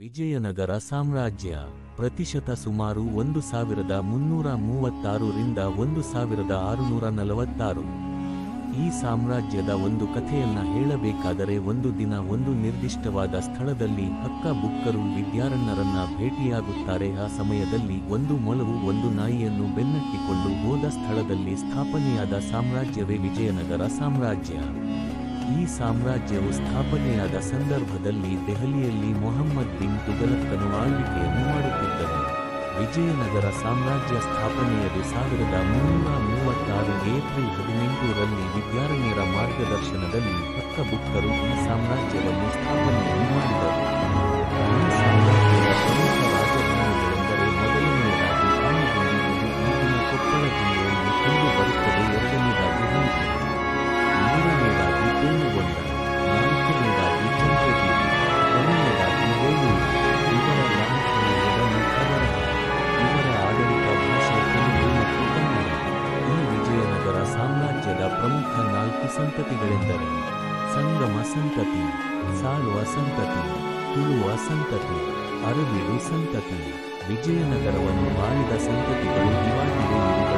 ವಿಜಯನಗರ ಸಾಮ್ರಾಜ್ಯ ಪ್ರತಿಶತ ಸುಮಾರು ಒಂದು ಸಾವಿರದ ಮುನ್ನೂರ ಮೂವತ್ತಾರು ರಿಂದ ಒಂದು ಸಾವಿರದ ಆರುನೂರ ನಲವತ್ತಾರು. ಈ ಸಾಮ್ರಾಜ್ಯದ ಒಂದು ಕಥೆಯನ್ನ ಹೇಳಬೇಕಾದರೆ ಒಂದು ದಿನ ಒಂದು ನಿರ್ದಿಷ್ಟವಾದ ಸ್ಥಳದಲ್ಲಿ ಹಕ್ಕ ಬುಕ್ಕರು ವಿದ್ಯಾರಣ್ಯರನ್ನ ಭೇಟಿಯಾಗುತ್ತಾರೆ. ಆ ಸಮಯದಲ್ಲಿ ಒಂದು ಮೊಲವು ಒಂದು ನಾಯಿಯನ್ನು ಬೆನ್ನಟ್ಟಿಕೊಂಡು ಹೋದ ಸ್ಥಳದಲ್ಲಿ ಸ್ಥಾಪನೆಯಾದ ಸಾಮ್ರಾಜ್ಯವೇ ವಿಜಯನಗರ ಸಾಮ್ರಾಜ್ಯ. ಈ ಸಾಮ್ರಾಜ್ಯವು ಸ್ಥಾಪನೆಯಾದ ಸಂದರ್ಭದಲ್ಲಿ ದೆಹಲಿಯಲ್ಲಿ ಮೊಹಮ್ಮದ್ ಬಿನ್ ತುಗಲಕ್ಕನು ಆಳ್ವಿಕೆಯನ್ನು ಮಾಡುತ್ತಿದ್ದರು ವಿಜಯನಗರ ಸಾಮ್ರಾಜ್ಯ ಸ್ಥಾಪನೆಯದು ಸಾವಿರದ ಮುನ್ನೂರ ಮೂವತ್ತಾರು ಏಪ್ರಿಲ್ ಹದಿನೆಂಟರಲ್ಲಿ ವಿದ್ಯಾರಣ್ಯರ ಮಾರ್ಗದರ್ಶನದಲ್ಲಿ ಹಕ್ಕಬುಕ್ಕರು ಈ ಸಾಮ್ರಾಜ್ಯವನ್ನು ಸ್ಥಾಪನೆಯನ್ನು ಮಾಡಿದರು. ಈ ಮೊದಲನೆಯದಾಗಿ ಇದು ಈಗಿನ ಕೊಪ್ಪಳ ಜಿಲ್ಲೆಯಲ್ಲಿ ಕಂಡು ಸಂತತಿಗಳೆಂದರೆ ಸಂಗಮ ಸಂತತಿ ಸಾಳುವ ಸಂತತಿ ತುಳುವ ಸಂತತಿ ಅರಬಿಡು ಸಂತತಿ ವಿಜಯನಗರವನ್ನು ಆಳಿದ ಸಂತತಿಗಳು